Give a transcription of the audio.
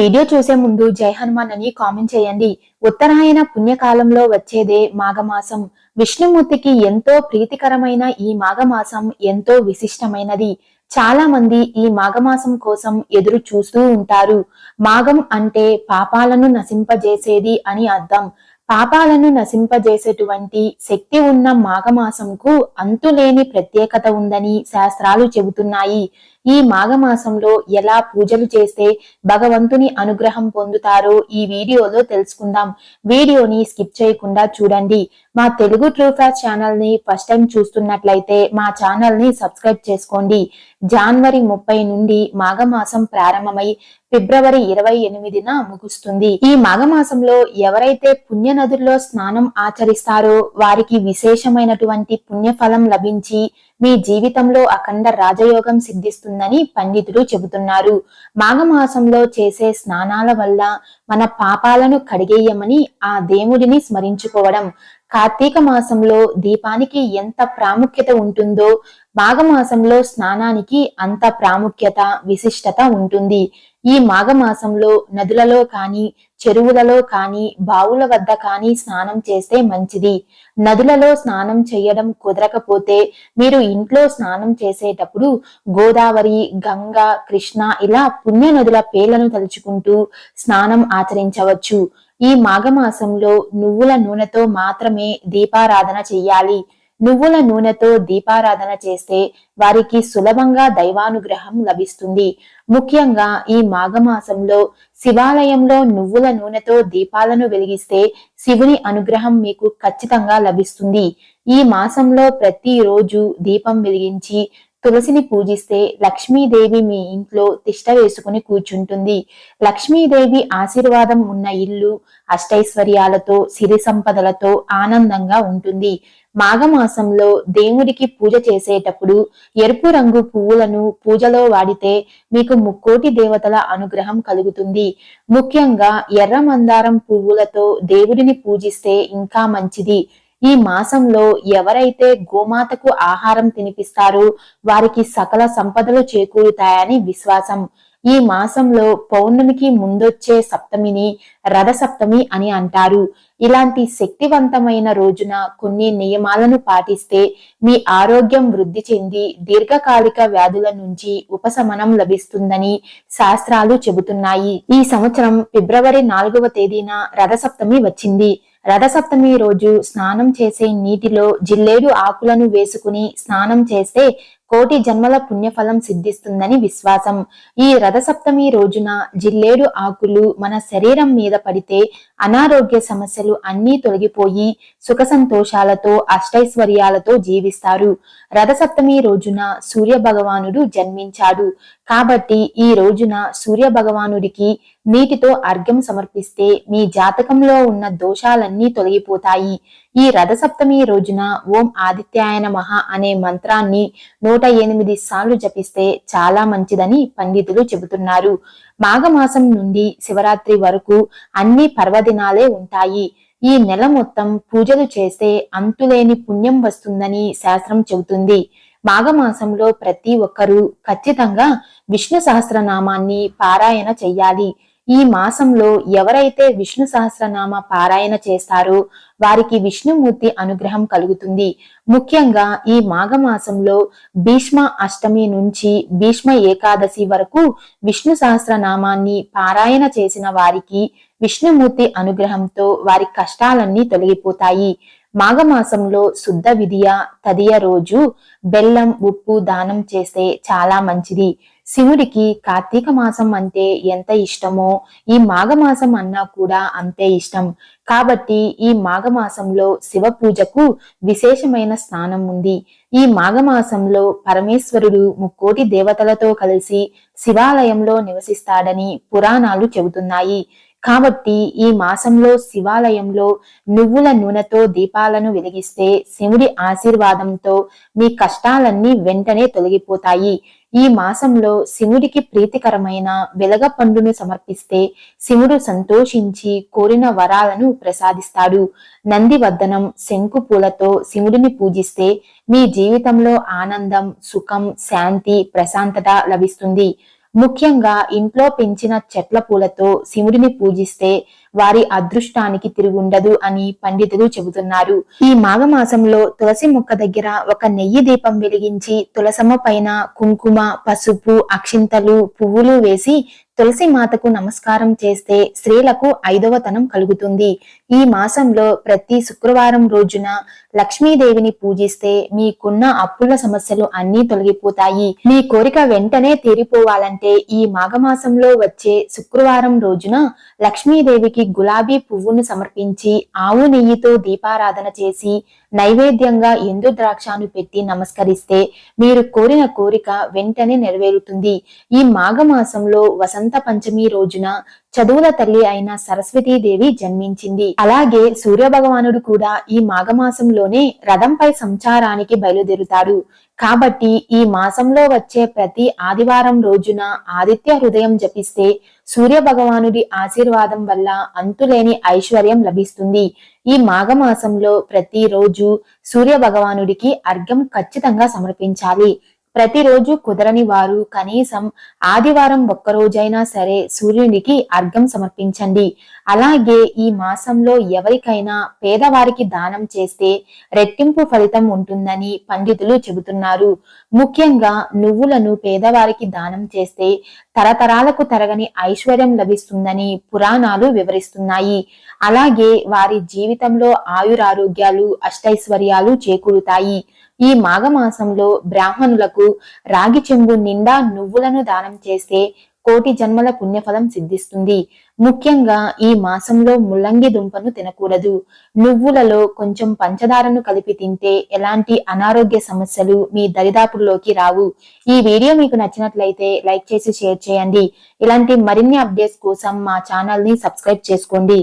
Video చూసే ముందు జై హనుమాన్ అని కామెంట్ చేయండి. ఉత్తరాయణ పుణ్యకాలంలో వచ్చేదే మాఘమాసం. విష్ణుమూర్తికి ఎంతో ప్రీతికరమైన ఈ మాఘమాసం ఎంతో విశిష్టమైనది. చాలా మంది ఈ మాఘమాసం కోసం ఎదురు చూస్తూ ఉంటారు. మాఘం అంటే పాపాలను నశింపజేసేది అని అర్థం. పాపాలను నశింపజేసేటువంటి శక్తి ఉన్న మాఘమాసంకు అంతులేని ప్రత్యేకత ఉందని శాస్త్రాలు చెబుతున్నాయి. ఈ మాఘమాసంలో ఎలా పూజలు చేస్తే భగవంతుని అనుగ్రహం పొందుతారో ఈ వీడియోలో తెలుసుకుందాం. వీడియోని స్కిప్ చేయకుండా చూడండి. మా తెలుగు ట్రూ ఫ్యాక్ట్ ఛానల్ని ఫస్ట్ టైం చూస్తున్నట్లయితే మా ఛానల్ని సబ్స్క్రైబ్ చేసుకోండి. జనవరి ముప్పై నుండి మాఘమాసం ప్రారంభమై ఫిబ్రవరి ఇరవై ఎనిమిదిన ముగుస్తుంది. ఈ మాఘమాసంలో ఎవరైతే పుణ్య నదుల్లో స్నానం ఆచరిస్తారో వారికి విశేషమైనటువంటి పుణ్యఫలం లభించి మీ జీవితంలో అఖండ రాజయోగం సిద్ధిస్తుందని పండితులు చెబుతున్నారు. మాఘమాసంలో చేసే స్నానాల వల్ల మన పాపాలను కడిగేయమని ఆ దేవుడిని స్మరించుకోవడం కార్తీక మాసంలో దీపానికి ఎంత ప్రాముఖ్యత ఉంటుందో మాఘమాసంలో స్నానానికి అంత ప్రాముఖ్యత విశిష్టత ఉంటుంది. ఈ మాఘమాసంలో నదులలో కానీ చెరువులలో కానీ బావుల వద్ద కానీ స్నానం చేస్తే మంచిది. నదులలో స్నానం చేయడం కుదరకపోతే మీరు ఇంట్లో స్నానం చేసేటప్పుడు గోదావరి గంగ కృష్ణ ఇలా పుణ్య నదుల పేర్లను తలుచుకుంటూ స్నానం ఆచరించవచ్చు. ఈ మాఘమాసంలో నువ్వుల నూనెతో మాత్రమే దీపారాధన చెయ్యాలి. నువ్వుల నూనెతో దీపారాధన చేస్తే వారికి సులభంగా దైవానుగ్రహం లభిస్తుంది. ముఖ్యంగా ఈ మాఘమాసంలో శివాలయంలో నువ్వుల నూనెతో దీపాలను వెలిగిస్తే శివుని అనుగ్రహం మీకు ఖచ్చితంగా లభిస్తుంది. ఈ మాసంలో ప్రతిరోజు దీపం వెలిగించి తులసిని పూజిస్తే లక్ష్మీదేవి మీ ఇంట్లో తిష్ట వేసుకుని కూర్చుంటుంది. లక్ష్మీదేవి ఆశీర్వాదం ఉన్న ఇల్లు అష్టైశ్వర్యాలతో సిరి సంపదలతో ఆనందంగా ఉంటుంది. మాఘమాసంలో దేవుడికి పూజ చేసేటప్పుడు ఎరుపు రంగు పువ్వులను పూజలో వాడితే మీకు ముక్కోటి దేవతల అనుగ్రహం కలుగుతుంది. ముఖ్యంగా ఎర్ర మందారం పువ్వులతో దేవుడిని పూజిస్తే ఇంకా మంచిది. ఈ మాసంలో ఎవరైతే గోమాతకు ఆహారం తినిపిస్తారో వారికి సకల సంపదలు చేకూరుతాయని విశ్వాసం. ఈ మాసంలో పౌర్ణమికి ముందొచ్చే సప్తమిని రథసప్తమి అని అంటారు. ఇలాంటి శక్తివంతమైన రోజున కొన్ని నియమాలను పాటిస్తే మీ ఆరోగ్యం వృద్ధి చెంది దీర్ఘకాలిక వ్యాధుల నుంచి ఉపశమనం లభిస్తుందని శాస్త్రాలు చెబుతున్నాయి. ఈ సంవత్సరం ఫిబ్రవరి నాలుగవ తేదీన రథసప్తమి వచ్చింది. రథసప్తమి రోజు స్నానం చేసే నీటిలో జిల్లేడు ఆకులను వేసుకుని స్నానం చేస్తే కోటి జన్మల పుణ్యఫలం సిద్ధిస్తుందని విశ్వాసం. ఈ రథసప్తమి రోజున జిల్లేడు ఆకులు మన శరీరం మీద పడితే అనారోగ్య సమస్యలు అన్నీ తొలగిపోయి సుఖ సంతోషాలతో అష్టైశ్వర్యాలతో జీవిస్తారు. రథసప్తమి రోజున సూర్య భగవానుడు జన్మించాడు. కాబట్టి ఈ రోజున సూర్య భగవానుడికి నీటితో అర్ఘ్యం సమర్పిస్తే మీ జాతకంలో ఉన్న దోషాలన్నీ తొలగిపోతాయి. ఈ రథసప్తమి రోజున ఓం ఆదిత్యాయన మహా అనే మంత్రాన్ని నూట ఎనిమిది సార్లు జపిస్తే చాలా మంచిదని పండితులు చెబుతున్నారు. మాఘమాసం నుండి శివరాత్రి వరకు అన్ని పర్వదినాలే ఉంటాయి. ఈ నెల మొత్తం పూజలు చేస్తే అంతులేని పుణ్యం వస్తుందని శాస్త్రం చెబుతుంది. మాఘమాసంలో ప్రతి ఒక్కరూ ఖచ్చితంగా విష్ణు సహస్రనామాన్ని పారాయణ చెయ్యాలి. ఈ మాసంలో ఎవరైతే విష్ణు సహస్రనామ పారాయణ చేస్తారో వారికి విష్ణుమూర్తి అనుగ్రహం కలుగుతుంది. ముఖ్యంగా ఈ మాఘమాసంలో భీష్మ అష్టమి నుంచి భీష్మ ఏకాదశి వరకు విష్ణు సహస్రనామాన్ని పారాయణ చేసిన వారికి విష్ణుమూర్తి అనుగ్రహంతో వారి కష్టాలన్నీ తొలగిపోతాయి. మాఘమాసంలో శుద్ధ విధియ తదియ రోజు బెల్లం ఉప్పు దానం చేస్తే చాలా మంచిది. శివుడికి కార్తీక మాసం అంటే ఎంత ఇష్టమో ఈ మాఘమాసం అన్నా కూడా అంతే ఇష్టం. కాబట్టి ఈ మాఘమాసంలో శివ పూజకు విశేషమైన స్థానం ఉంది. ఈ మాఘమాసంలో పరమేశ్వరుడు ముక్కోటి దేవతలతో కలిసి శివాలయంలో నివసిస్తాడని పురాణాలు చెబుతున్నాయి. కాబట్టి ఈ మాసంలో శివాలయంలో నువ్వుల నూనెతో దీపాలను వెలిగిస్తే శివుడి ఆశీర్వాదంతో మీ కష్టాలన్నీ వెంటనే తొలగిపోతాయి. ఈ మాసంలో శివుడికి ప్రీతికరమైన వెలగ పండును సమర్పిస్తే శివుడు సంతోషించి కోరిన వరాలను ప్రసాదిస్తాడు. నందివర్ధనం శంకు పూలతో శివుడిని పూజిస్తే మీ జీవితంలో ఆనందం సుఖం శాంతి ప్రశాంతత లభిస్తుంది. ముఖ్యంగా ఇంట్లో పెంచిన చెట్ల పూలతో శివుడిని పూజిస్తే వారి అదృష్టానికి తిరుగుండదు అని పండితులు చెబుతున్నారు. ఈ మాఘమాసంలో తులసి మొక్క దగ్గర ఒక నెయ్యి దీపం వెలిగించి తులసమ్మ పైన కుంకుమ పసుపు అక్షింతలు పువ్వులు వేసి తులసి మాతకు నమస్కారం చేస్తే స్త్రీలకు ఐదవ తనం కలుగుతుంది. ఈ మాసంలో ప్రతి శుక్రవారం రోజున లక్ష్మీదేవిని పూజిస్తే మీకున్న అప్పుల సమస్యలు అన్నీ తొలగిపోతాయి. మీ కోరిక వెంటనే తీరిపోవాలంటే ఈ మాఘమాసంలో వచ్చే శుక్రవారం రోజున లక్ష్మీదేవికి గులాబీ పువ్వును సమర్పించి ఆవు నెయ్యితో దీపారాధన చేసి నైవేద్యంగా ఎందు ద్రాక్షను పెట్టి నమస్కరిస్తే మీరు కోరిన కోరిక వెంటనే నెరవేరుతుంది. ఈ మాఘమాసంలో వసంత పంచమి రోజున చదువుల తల్లి అయిన సరస్వతీదేవి జన్మించింది. అలాగే సూర్య భగవానుడు కూడా ఈ మాఘమాసంలోనే రథంపై సంచారానికి బయలుదేరుతాడు కాబట్టి ఈ మాసంలో వచ్చే ప్రతి ఆదివారం రోజున ఆదిత్య హృదయం జపిస్తే సూర్య భగవానుడి ఆశీర్వాదం వల్ల అంతులేని ఐశ్వర్యం లభిస్తుంది. ఈ మాఘమాసంలో ప్రతిరోజు సూర్య భగవానుడికి అర్ఘ్యం ఖచ్చితంగా సమర్పించాలి. ప్రతిరోజు కుదరని వారు కనీసం ఆదివారం ఒక్కరోజైనా సరే సూర్యునికి అర్ఘం సమర్పించండి. అలాగే ఈ మాసంలో ఎవరికైనా పేదవారికి దానం చేస్తే రెట్టింపు ఫలితం ఉంటుందని పండితులు చెబుతున్నారు. ముఖ్యంగా నువ్వులను పేదవారికి దానం చేస్తే తరతరాలకు తరగని ఐశ్వర్యం లభిస్తుందని పురాణాలు వివరిస్తున్నాయి. అలాగే వారి జీవితంలో ఆయురారోగ్యాలు అష్టైశ్వర్యాలు చేకూరుతాయి. ఈ మాఘమాసంలో బ్రాహ్మణులకు రాగి చెంబు నిండా నువ్వులను దానం చేస్తే కోటి జన్మల పుణ్యఫలం సిద్ధిస్తుంది. ముఖ్యంగా ఈ మాసంలో ముల్లంగి దుంపను తినకూడదు. నువ్వులలో కొంచెం పంచదారను కలిపి తింటే ఎలాంటి అనారోగ్య సమస్యలు మీ దరిదాపుల్లోకి రావు. ఈ వీడియో మీకు నచ్చినట్లయితే లైక్ చేసి షేర్ చేయండి. ఇలాంటి మరిన్ని అప్డేట్స్ కోసం మా ఛానల్ని సబ్స్క్రైబ్ చేసుకోండి.